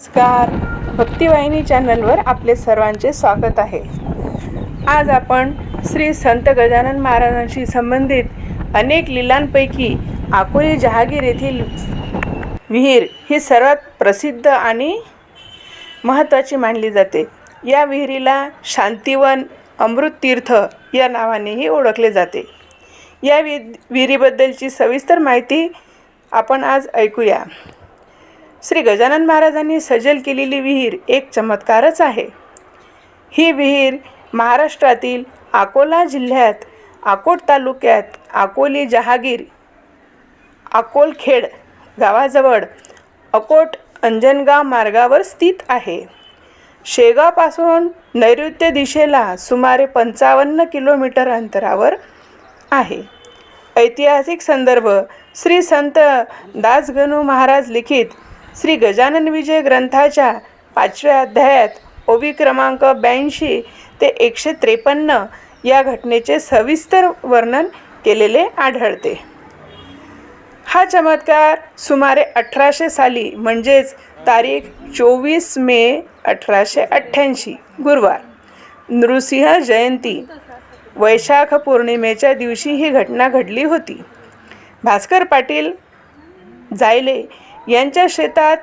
नमस्कार. भक्तिवाहिनी चॅनलवर आपले सर्वांचे स्वागत आहे. आज आपण श्री संत गजानन महाराजांशी संबंधित अनेक लिलांपैकी अकोले जहागीर येथील विहीर ही सर्वात प्रसिद्ध आणि महत्त्वाची मानली जाते. या विहिरीला शांतिवन अमृत तीर्थ या नावानेही ओळखले जाते. या वि विहिरीबद्दलची सविस्तर माहिती आपण आज ऐकूया. श्री गजानन महाराजांनी सजल केलेली विहीर एक चमत्कारच आहे. ही विहीर महाराष्ट्रातील अकोला जिल्ह्यात अकोट तालुक्यात अकोली जहागीर अकोलखेड गावाजवळ अकोट अंजनगाव मार्गावर स्थित आहे. शेगावपासून नैऋत्य दिशेला सुमारे पंचावन्न किलोमीटर अंतरावर आहे. ऐतिहासिक संदर्भ श्री संत दासगणू महाराज लिखित श्री गजानन विजय ग्रंथाच्या पाचव्या अध्यायात ओवी क्रमांक ब्याऐंशी ते एकशे त्रेपन्न या घटनेचे सविस्तर वर्णन केलेले आढळते. हा चमत्कार सुमारे अठराशे साली म्हणजेच तारीख चोवीस मे अठराशे अठ्ठ्याऐंशी गुरुवार. नृसिंह जयंती वैशाख पौर्णिमेच्या दिवशी ही घटना घडली होती. भास्कर पाटील जायले यांच्या शेतात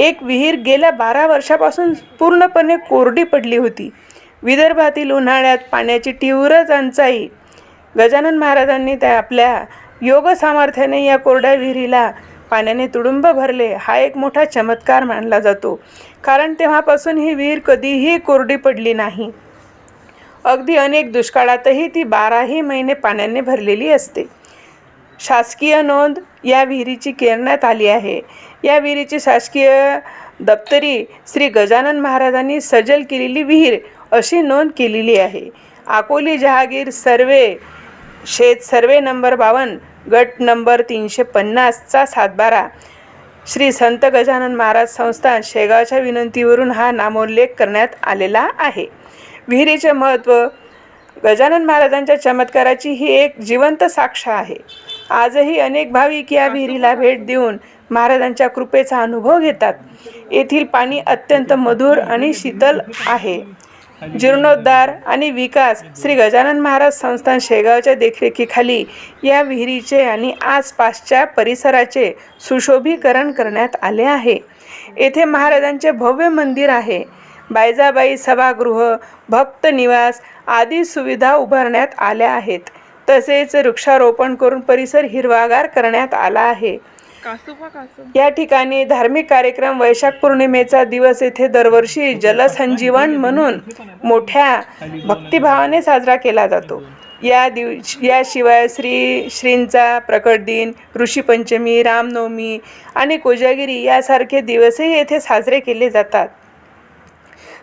एक विहीर गेल्या बारा वर्षापासून पूर्णपणे कोरडी पडली होती. विदर्भातील उन्हाळ्यात पाण्याची तीव्र टंचाई. गजानन महाराजांनी त्या आपल्या योग सामर्थ्याने या कोरड्या विहिरीला पाण्याने तुडुंब भरले. हा एक मोठा चमत्कार मानला जातो. कारण तेव्हापासून ही विहीर कधीही कोरडी पडली नाही. अगदी अनेक दुष्काळातही ती बाराही महिने पाण्याने भरलेली असते. शासकीय नोंद या विहिरीची करण्यात आली आहे. या विहिरीची शासकीय दप्तरी श्री गजानन महाराजांनी सजल केलेली विहीर अशी नोंद केलेली आहे. अकोली जहागीर सर्वे शेत सर्वे नंबर बावन्न गट नंबर तीनशे पन्नासचा सातबारा. श्री संत गजानन महाराज संस्थान शेगावच्या विनंतीवरून हा नामोल्लेख करण्यात आलेला आहे. विहिरीचे महत्त्व गजानन महाराजांच्या चमत्काराची ही एक जिवंत साक्ष आहे. आजही अनेक भाविक या विहिरीला भेट देऊन महाराजांच्या कृपेचा अनुभव घेतात. येथील पाणी अत्यंत मधुर आणि शीतल आहे. जीर्णोद्धार आणि विकास श्री गजानन महाराज संस्थान शेगावच्या देखरेखीखाली या विहिरीचे आणि आसपासच्या परिसराचे सुशोभीकरण करण्यात आले आहे. येथे महाराजांचे भव्य मंदिर आहे. बायजाबाई सभागृह भक्त निवास आदी सुविधा उभारण्यात आल्या आहेत. तसेच वृक्षारोपण करून परिसर हिरवागार करण्यात आला आहे. या ठिकाणी धार्मिक कार्यक्रम वैशाख पौर्णिमेचा दिवस येथे दरवर्षी जलसंजीवन म्हणून मोठ्या भक्तिभावाने साजरा केला जातो. या दिवस याशिवाय श्री श्रींचा प्रकट दिन ऋषीपंचमी रामनवमी आणि कोजागिरी यासारखे दिवसही येथे साजरे केले जातात.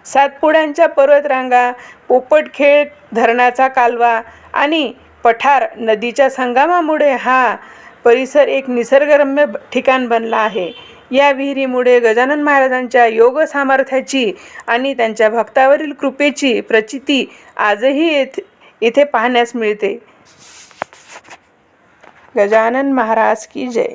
सातपुड्यांच्या पर्वतरांगा पोपटखेळ धरणाचा कालवा आणि पठार नदीच्या संगमामुळे हा परिसर एक निसर्गरम्य ठिकाण बनला आहे. या विहिरीमुळे गजानन महाराजांच्या योग सामर्थ्याची आणि त्यांच्या भक्तावरील कृपेची प्रचिती आजही येथे इथे पाहण्यास मिळते. गजानन महाराज की जय.